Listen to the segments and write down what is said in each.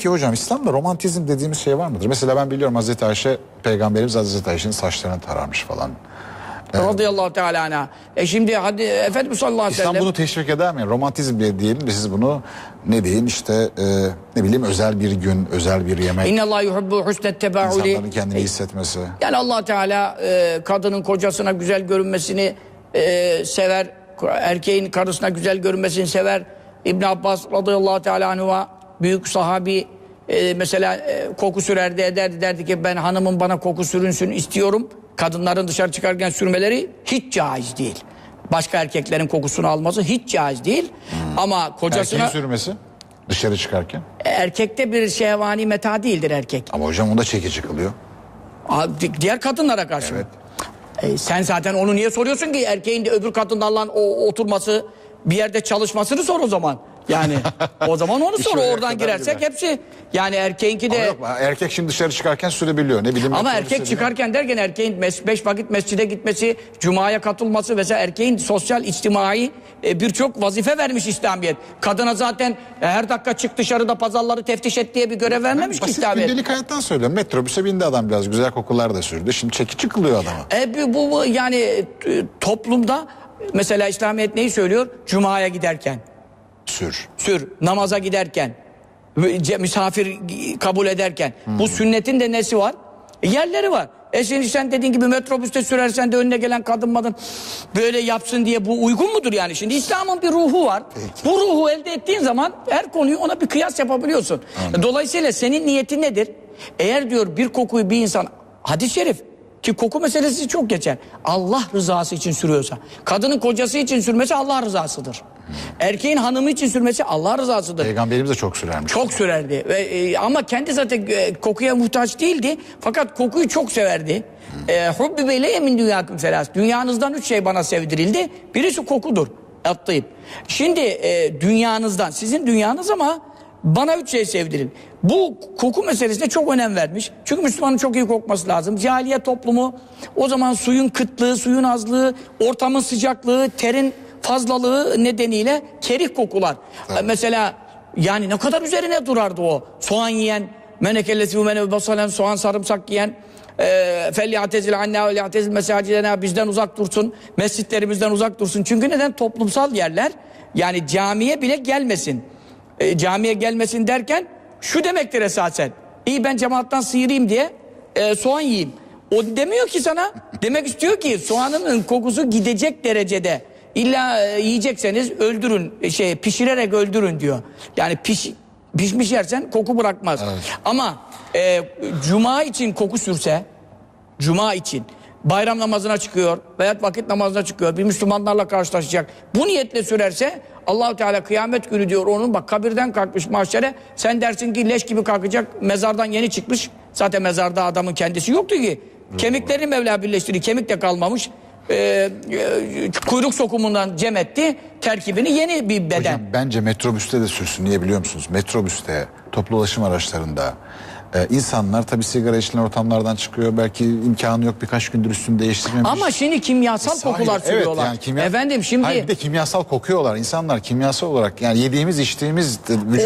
Peki hocam İslam'da romantizm dediğimiz şey var mıdır? Mesela ben biliyorum Hazreti Ayşe peygamberimiz Hazreti Ayşe'nin saçlarını tararmış falan. Radıyallahu teala anha. E şimdi hadi Efendimiz sallallahu aleyhi ve İslam sellem. bunu teşvik eder mi? Romantizm diye diyelim de siz bunu ne deyin işte e, ne bileyim özel bir gün, özel bir yemek, İnne Allah yuhibbu husnet tebauli. insanların kendini hissetmesi. Yani allah Teala e, kadının kocasına güzel görünmesini e, sever. Erkeğin karısına güzel görünmesini sever. İbn Abbas radıyallahu teala anhu'a büyük sahabi e, mesela e, koku sürerdi ederdi derdi ki ben hanımın bana koku sürünsün istiyorum. Kadınların dışarı çıkarken sürmeleri hiç caiz değil. Başka erkeklerin kokusunu alması hiç caiz değil. Ama kocasına Erkeğin sürmesi dışarı çıkarken. erkekte bir şehvani meta değildir erkek. Ama hocam onda çekici kılıyor. Diğer kadınlara karşı. Evet. E, sen zaten onu niye soruyorsun ki? Erkeğin de öbür kadınlarla o oturması, bir yerde çalışmasını sor o zaman. Yani o zaman onu İş sor. oraya Oradan girersek gider. hepsi. Yani erkeğinki Ama de... yok erkek şimdi dışarı çıkarken sürebiliyor. Ne bileyim. Ama erkek çıkarken derken erkeğin beş vakit mescide gitmesi, cumaya katılması vesaire erkeğin sosyal, içtimai e, birçok vazife vermiş İslamiyet. Kadına zaten e, her dakika çık dışarıda pazarları teftiş et diye bir görev vermemiş ki Basit İslamiyet. gündelik hayattan söylüyorum. Metrobüse bindi adam biraz güzel kokular da sürdü. Şimdi çekici kılıyor adama. E, bu, bu yani toplumda mesela İslamiyet neyi söylüyor? Cumaya giderken. Sür. sür, namaza giderken, misafir kabul ederken. Bu sünnetin de nesi var? E, yerleri var. E şimdi sen dediğin gibi metrobüste sürersen de önüne gelen kadın madın böyle yapsın diye bu uygun mudur yani? Şimdi İslam'ın bir ruhu var. Bu ruhu elde ettiğin zaman her konuyu ona bir kıyas yapabiliyorsun. Dolayısıyla senin niyetin nedir? Eğer diyor bir kokuyu bir insan hadis-i şerif ki koku meselesi çok geçer. Allah rızası için sürüyorsa. Kadının kocası için sürmesi Allah rızasıdır. Erkeğin hanımı için sürmesi Allah rızasıdır. Peygamberimiz de çok sürermiş. Çok sürerdi. Ve, e, ama kendi zaten e, kokuya muhtaç değildi. Fakat kokuyu çok severdi. E, Hubbi beyle min dünyaküm selas. Dünyanızdan üç şey bana sevdirildi. Birisi kokudur. Atlayıp. Şimdi e, dünyanızdan, sizin dünyanız ama bana üç şey sevdirin. Bu koku meselesine çok önem vermiş. Çünkü Müslümanın çok iyi kokması lazım. Cahiliye toplumu o zaman suyun kıtlığı, suyun azlığı, ortamın sıcaklığı, terin fazlalığı nedeniyle kerih kokular. E, Mesela yani ne kadar üzerine durardı o. Soğan yiyen, menekellesi bu menevi basalen soğan sarımsak yiyen, e, fel yatezil anna ve yatezil mesacidena bizden uzak dursun, mescitlerimizden uzak dursun. Çünkü neden? Toplumsal yerler yani camiye bile gelmesin. E, camiye gelmesin derken şu demektir esasen. İyi ben cemaattan sıyırayım diye e, soğan yiyeyim. O demiyor ki sana. Demek istiyor ki soğanın kokusu gidecek derecede. İlla e, yiyecekseniz öldürün, e, şey pişirerek öldürün diyor. Yani piş, pişmiş yersen koku bırakmaz. Ama e, cuma için koku sürse, cuma için bayram namazına çıkıyor veya vakit namazına çıkıyor bir Müslümanlarla karşılaşacak. Bu niyetle sürerse Allahu Teala kıyamet günü diyor onun bak kabirden kalkmış mahşere sen dersin ki leş gibi kalkacak mezardan yeni çıkmış. Zaten mezarda adamın kendisi yoktu ki. Kemiklerini Mevla birleştirdi. Kemik de kalmamış. Ee, e, kuyruk sokumundan cem etti. Terkibini yeni bir beden. Hocam bence metrobüste de sürsün. Niye biliyor musunuz? Metrobüste, toplu ulaşım araçlarında e, insanlar tabii sigara içilen ortamlardan çıkıyor. Belki imkanı yok birkaç gündür üstünü değiştirmemiş. Ama şimdi kimyasal Sahi, kokular evet, sürüyorlar. yani kimya- Efendim şimdi Hayır bir de kimyasal kokuyorlar. İnsanlar kimyasal olarak yani yediğimiz içtiğimiz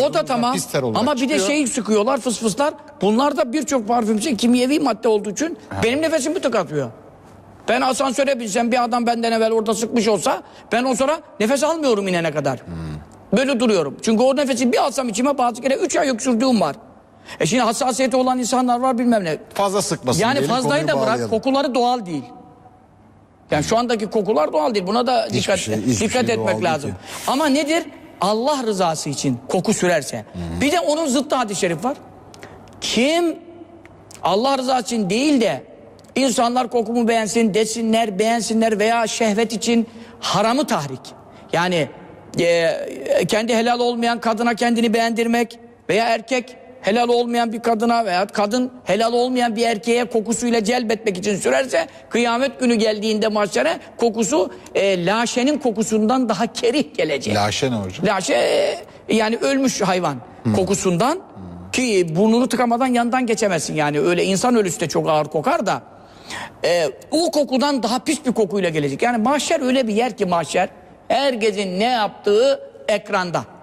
O da tamam. Ama bir de çıkıyor. şeyi sıkıyorlar fıs fıslar. Bunlar da birçok parfümse kimyevi madde olduğu için benim nefesimi tıkatıyor. Ben asansöre binsem bir adam benden evvel orada sıkmış olsa ben o sonra nefes almıyorum inene kadar. Böyle duruyorum. Çünkü o nefesi bir alsam içime bazı kere 3 ay öksürdüğüm var. E şimdi hassasiyeti olan insanlar var bilmem ne. fazla sıkmasın. Yani diyelim, fazlayı da bırak kokuları doğal değil. Yani şu andaki kokular doğal değil. Buna da dikkat şey- hiçbir dikkat şey etmek lazım. ki. Ama nedir? Allah rızası için koku sürerse. Bir de onun zıttı hadis-i şerif var. Kim Allah rızası için değil de insanlar kokumu beğensin desinler, beğensinler veya şehvet için haramı tahrik. Yani e, kendi helal olmayan kadına kendini beğendirmek veya erkek helal olmayan bir kadına veya kadın helal olmayan bir erkeğe kokusuyla celbetmek için sürerse kıyamet günü geldiğinde mahşere kokusu e, laşenin kokusundan daha kerih gelecek. Laşe ne hocam? Laşe e, yani ölmüş hayvan kokusundan ki burnunu tıkamadan yandan geçemezsin yani öyle insan ölüsü de çok ağır kokar da e, o kokudan daha pis bir kokuyla gelecek. Yani mahşer öyle bir yer ki mahşer herkesin ne yaptığı ekranda.